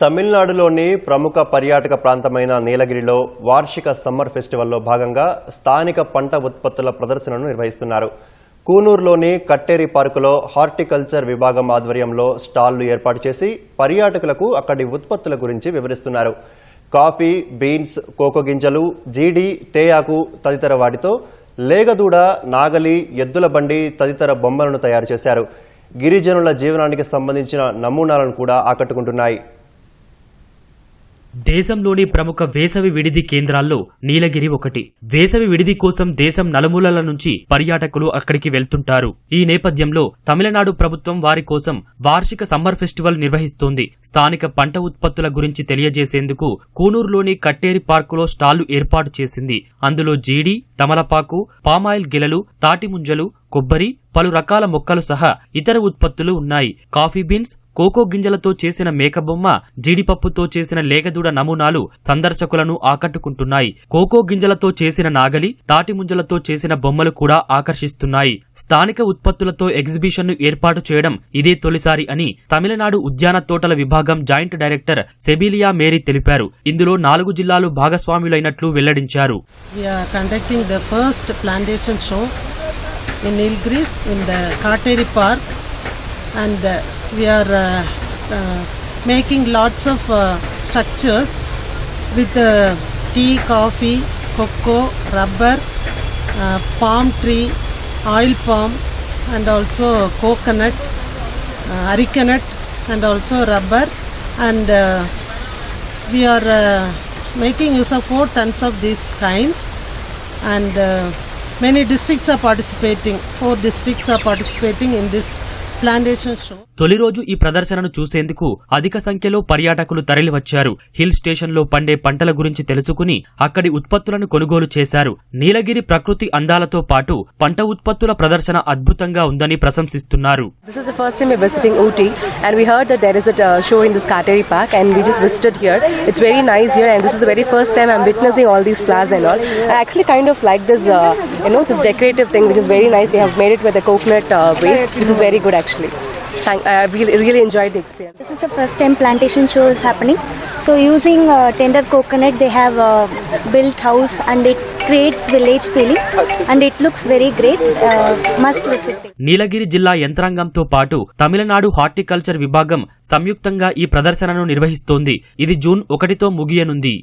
తమిళనాడులోని ప్రముఖ పర్యాటక ప్రాంతమైన నీలగిరిలో వార్షిక సమ్మర్ ఫెస్టివల్లో భాగంగా స్థానిక పంట ఉత్పత్తుల ప్రదర్శనను నిర్వహిస్తున్నారు. కూనూరులోని కట్టేరి పార్కులో హార్టికల్చర్ విభాగం ఆధ్వర్యంలో స్టాళ్ళు ఏర్పాటు చేసి పర్యాటకులకు అక్కడి ఉత్పత్తుల గురించి వివరిస్తున్నారు. కాఫీ బీన్స్ కోకో గింజలు జీడి తేయాకు తదితర వాటితో లేగదూడ నాగలి ఎద్దుల బండి తదితర బొమ్మలను తయారు చేశారు. గిరిజనుల జీవనానికి సంబంధించిన నమూనాలను కూడా ఆకట్టుకుంటున్నాయి. దేశంలోని ప్రముఖ వేసవి విడిది కేంద్రాల్లో నీలగిరి ఒకటి. వేసవి విడిది కోసం దేశం నలుమూలల నుంచి పర్యాటకులు అక్కడికి వెళ్తుంటారు. ఈ నేపథ్యంలో తమిళనాడు ప్రభుత్వం వారి కోసం వార్షిక సమ్మర్ ఫెస్టివల్ నిర్వహిస్తోంది. స్థానిక పంట ఉత్పత్తుల గురించి తెలియజేసేందుకు కూనూరులోని కట్టేరి పార్కులో స్టాళ్ళు ఏర్పాటు చేసింది. అందులో జీడి తమలపాకు పామాయిల్ గిలలు తాటి ముంజలు కొబ్బరి పలు రకాల మొక్కలు సహా ఇతర ఉత్పత్తులు ఉన్నాయి. కాఫీ బీన్స్ కోకో గింజలతో చేసిన మేకబొమ్మ జీడిపప్పుతో చేసిన లేగదూడ నమూనాలు సందర్శకులను ఆకట్టుకుంటున్నాయి. కోకో గింజలతో చేసిన నాగలి తాటి ముంజలతో చేసిన బొమ్మలు కూడా ఆకర్షిస్తున్నాయి. స్థానిక ఉత్పత్తులతో ఎగ్జిబిషన్ను ఏర్పాటు చేయడం ఇదే తొలిసారి అని తమిళనాడు ఉద్యాన తోటల విభాగం జాయింట్ డైరెక్టర్ సెబిలియా మేరీ తెలిపారు. ఇందులో నాలుగు జిల్లాలు భాగస్వాములైనట్లు వెల్లడించారు. In Nilgiris in the Kateri Park. And uh, we are uh, uh, making lots of structures with tea, coffee, cocoa, rubber, palm tree, oil palm and also coconut, uh, arecanut and also rubber. And uh, we are uh, making use of four tons of these kinds. And uh, many districts are participating. Four districts are participating in this తొలి రోజు ఈ ప్రదర్శనను చూసేందుకు అధిక సంఖ్యలో పర్యాటకులు తరలివచ్చారు. Hill స్టేషన్లో పండే పంటల గురించి తెలుసుకుని అక్కడి ఉత్పత్తులను కొనుగోలు చేశారు. నీలగిరి ప్రకృతి అందాలతో పాటు పంట ఉత్పత్తుల ప్రదర్శన అద్భుతంగా ఉందని ప్రశంసిస్తున్నారు. Which is very good actually. Thank, I really, really enjoyed the experience. This is the first time plantation show is happening. So using uh, tender coconut, they have uh, built house and it creates village feeling and it looks very great. Uh, must visit it. నీలగిరి జిల్లా యంత్రాంగంతో పాటు Tamil Nadu horticulture విభాగం సంయుక్తంగా ఈ ప్రదర్శనను నిర్వహిస్తోంది ఇది June ఒకటితో ముగియనుంది